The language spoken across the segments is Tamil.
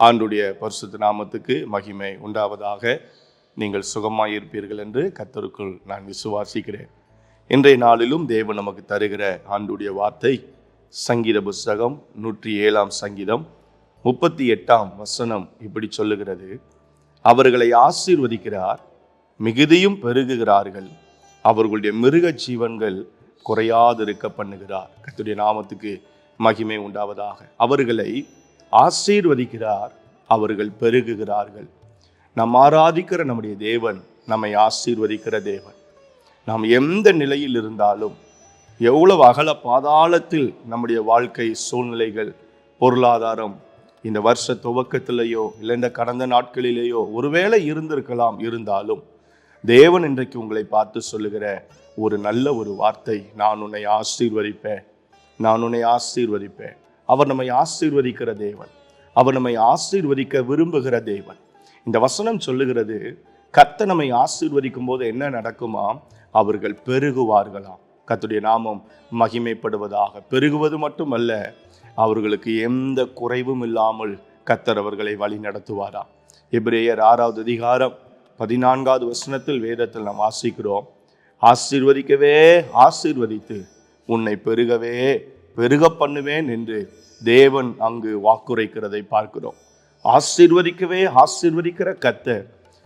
ஆண்டுடைய பரிசுத்த நாமத்துக்கு மகிமை உண்டாவதாக. நீங்கள் சுகமாயிருப்பீர்கள் என்று கத்தருக்குள் நான் விசுவாசிக்கிறேன். இன்றைய நாளிலும் தேவன் நமக்கு தருகிற ஆண்டுடைய வார்த்தை சங்கீத புஸ்தகம் நூற்றி ஏழாம் சங்கீதம் முப்பத்தி எட்டாம் வசனம் இப்படி சொல்லுகிறது. அவர்களை ஆசீர்வதிக்கிறார் மிகுதியும் பெருகுகிறார்கள். அவர்களுடைய மிருக ஜீவன்கள் குறையாதிருக்க பண்ணுகிறார். கத்துடைய நாமத்துக்கு மகிமை உண்டாவதாக. அவர்களை ஆசீர்வதிக்கிறார் அவர்கள் பெருகுகிறார்கள். நாம் ஆராதிக்கிற நம்முடைய தேவன் நம்மை ஆசீர்வதிக்கிற தேவன். நாம் எந்த நிலையில் இருந்தாலும் எவ்வளவு அகல பாதாளத்தில் நம்முடைய வாழ்க்கை சூழ்நிலைகள் பொருளாதாரம் இந்த வருஷ துவக்கத்திலேயோ இல்லை இந்த கடந்த நாட்களிலேயோ ஒருவேளை இருந்திருக்கலாம் இருந்தாலும் தேவன் இன்றைக்கு உங்களை பார்த்து சொல்லுகிற ஒரு நல்ல ஒரு வார்த்தை நான் உன்னை ஆசீர்வதிப்பேன் நான் உன்னை ஆசீர்வதிப்பேன். அவர் நம்மை ஆசீர்வதிக்கிற தேவன். அவர் நம்மை ஆசீர்வதிக்க விரும்புகிற தேவன். இந்த வசனம் சொல்லுகிறது கத்த நம்மை ஆசீர்வதிக்கும் போது என்ன நடக்குமா? அவர்கள் பெருகுவார்களாம். கத்துடைய நாமம் மகிமைப்படுவதாக. பெருகுவது மட்டுமல்ல அவர்களுக்கு எந்த குறைவும் இல்லாமல் கத்தர் அவர்களை வழி நடத்துவாராம். எபிரேயர் ஆறாவது அதிகாரம் பதினான்காவது வசனத்தில் வேதத்தில் நாம் வாசிக்கிறோம் ஆசீர்வதிக்கவே ஆசீர்வதித்து உன்னை பெருகவே பெருக பண்ணுவேன் என்று தேவன் அங்கு வாக்குரைக்கிறதை பார்க்கிறோம். ஆசிர்வதிக்கவே ஆசிர்வதிக்கிற கத்தர்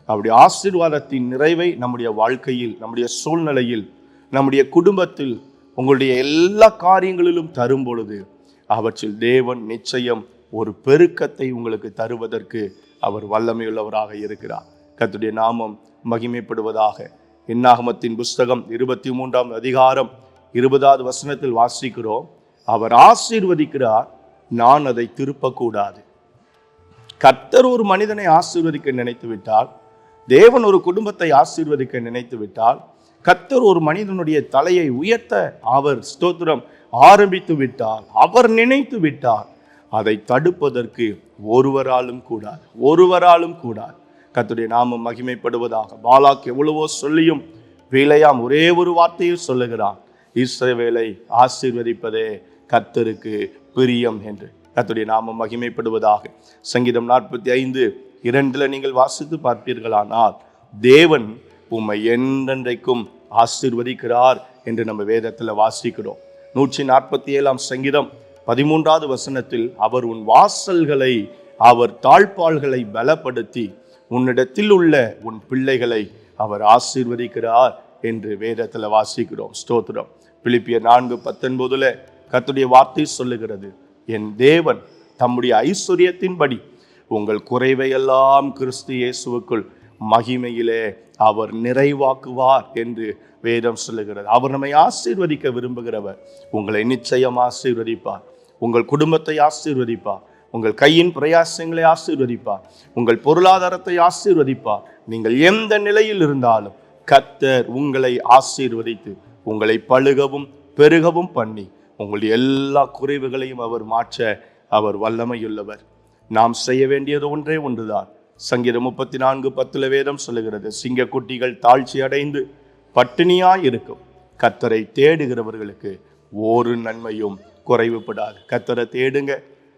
அவருடைய ஆசிர்வாதத்தின் நிறைவை நம்முடைய வாழ்க்கையில் நம்முடைய சூழ்நிலையில் நம்முடைய குடும்பத்தில் உங்களுடைய எல்லா காரியங்களிலும் தரும் பொழுது அவற்றில் தேவன் நிச்சயம் ஒரு பெருக்கத்தை உங்களுக்கு தருவதற்கு அவர் வல்லமையுள்ளவராக இருக்கிறார். கத்துடைய நாமம் மகிமைப்படுவதாக என்னாகமத்தின் புஸ்தகம் இருபத்தி மூன்றாம் அதிகாரம் இருபதாவது வசனத்தில் வாசிக்கிறோம். அவர் ஆசீர்வதிக்கிறார் நான் அதை திருப்பக்கூடாது. கர்த்தர் ஒரு மனிதனை ஆசீர்வதிக்க நினைத்து விட்டால் தேவன் ஒரு குடும்பத்தை ஆசீர்வதிக்க நினைத்து விட்டால் கர்த்தர் ஒரு மனிதனுடைய தலையை உயர்த்த அவர் ஸ்தோத்திரம் ஆரம்பித்து விட்டால் அவர் நினைத்து விட்டார் அதை தடுப்பதற்கு ஒருவராலும் கூடாது ஒருவராலும் கூடாது. கத்துடைய நாமம் மகிமைப்படுவதாக பாலாக் எவ்வளவோ சொல்லியும் வேலையாம் ஒரே ஒரு வார்த்தையில் சொல்லுகிறான் இஸ்ரவேலை ஆசீர்வதிப்பதே கர்த்தருக்கு பிரியம் என்று. கத்துடைய நாமம் மகிமைப்படுவதாக. சங்கீதம் நாற்பத்தி ஐந்து இரண்டில் நீங்கள் வாசித்து பார்ப்பீர்களானால் தேவன் உம்மை என்றென்றைக்கும் ஆசிர்வதிக்கிறார் என்று நம்ம வேதத்தில் வாசிக்கிறோம். நூற்றி நாற்பத்தி ஏழாம் சங்கீதம் பதிமூன்றாவது வசனத்தில் அவர் உன் வாசல்களை அவர் தாழ்பால்களை பலப்படுத்தி உன்னிடத்தில் உள்ள உன் பிள்ளைகளை அவர் ஆசீர்வதிக்கிறார் என்று வேதத்தில் வாசிக்கிறோம். ஸ்தோத்திரம். பிலிப்பியர் நான்கு பத்தொன்பதுல கத்துடைய வார்த்தை சொல்லுகிறது. என் தேவன் தம்முடைய ஐஸ்வர்யத்தின்படி உங்கள் குறைவையெல்லாம் கிறிஸ்து இயேசுவுக்குள் மகிமையிலே அவர் நிறைவாக்குவார் என்று வேதம் சொல்லுகிறது. அவர் நம்மை ஆசீர்வதிக்க விரும்புகிறவர். உங்களை நிச்சயம் ஆசீர்வதிப்பார். உங்கள் குடும்பத்தை ஆசீர்வதிப்பார். உங்கள் கையின் பிரயாசங்களை ஆசீர்வதிப்பார். உங்கள் பொருளாதாரத்தை ஆசீர்வதிப்பார். நீங்கள் எந்த நிலையில் இருந்தாலும் கத்தர் உங்களை ஆசீர்வதித்து உங்களை பழுகவும் பெருகவும் பண்ணி உங்களுடைய எல்லா குறைவுகளையும் அவர் மாற்ற அவர் வல்லமையுள்ளவர். நாம் செய்ய வேண்டியது ஒன்றே ஒன்றுதான். சங்கீதம் முப்பத்தி நான்கு பத்துல வேதம் சொல்லுகிறது சிங்கக்குட்டிகள் தாழ்ச்சி அடைந்து பட்டினியாய் இருக்கும். கத்தரை தேடுகிறவர்களுக்கு ஒரு நன்மையும் குறைவுபடாது. கத்தரை தேடுங்க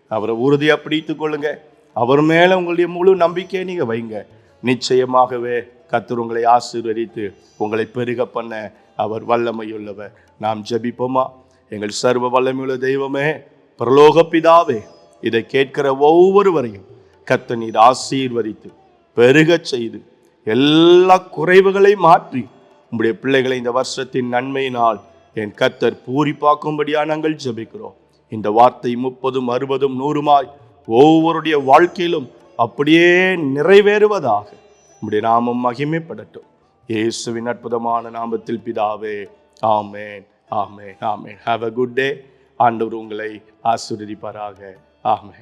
அவரை உறுதியாக பிடித்து கொள்ளுங்க. அவர் மேலே உங்களுடைய முழு நம்பிக்கையை நீங்கள் வைங்க. நிச்சயமாகவே கத்தர் உங்களை ஆசீர்வதித்து உங்களை பெருக பண்ண அவர் வல்லமையுள்ளவர். நாம் ஜபிப்போமா? எங்கள் சர்வ வல்லமையுள்ள தெய்வமே பிரலோக பிதாவே இதை கேட்கிற ஒவ்வொருவரையும் கத்த நீர் ஆசீர்வதித்து பெருகச் செய்து எல்லா குறைவுகளை மாற்றி உங்களுடைய பிள்ளைகளை இந்த வருஷத்தின் நன்மையினால் என் கத்தர் பூரிப்பாக்கும்படியா நாங்கள் ஜெபிக்கிறோம். இந்த வார்த்தை முப்பதும் அறுபதும் நூறுமாய் ஒவ்வொருடைய வாழ்க்கையிலும் அப்படியே நிறைவேறுவதாக உம்முடைய நாமம் மகிமைப்படட்டும். இயேசுவின் அற்புதமான நாமத்தில் பிதாவே ஆமேன். ஆமே ஆமே ஹாவ் அ குட் டே ஆண்டவர் உங்களை ஆசீர்வதிப்பாராக. ஆமே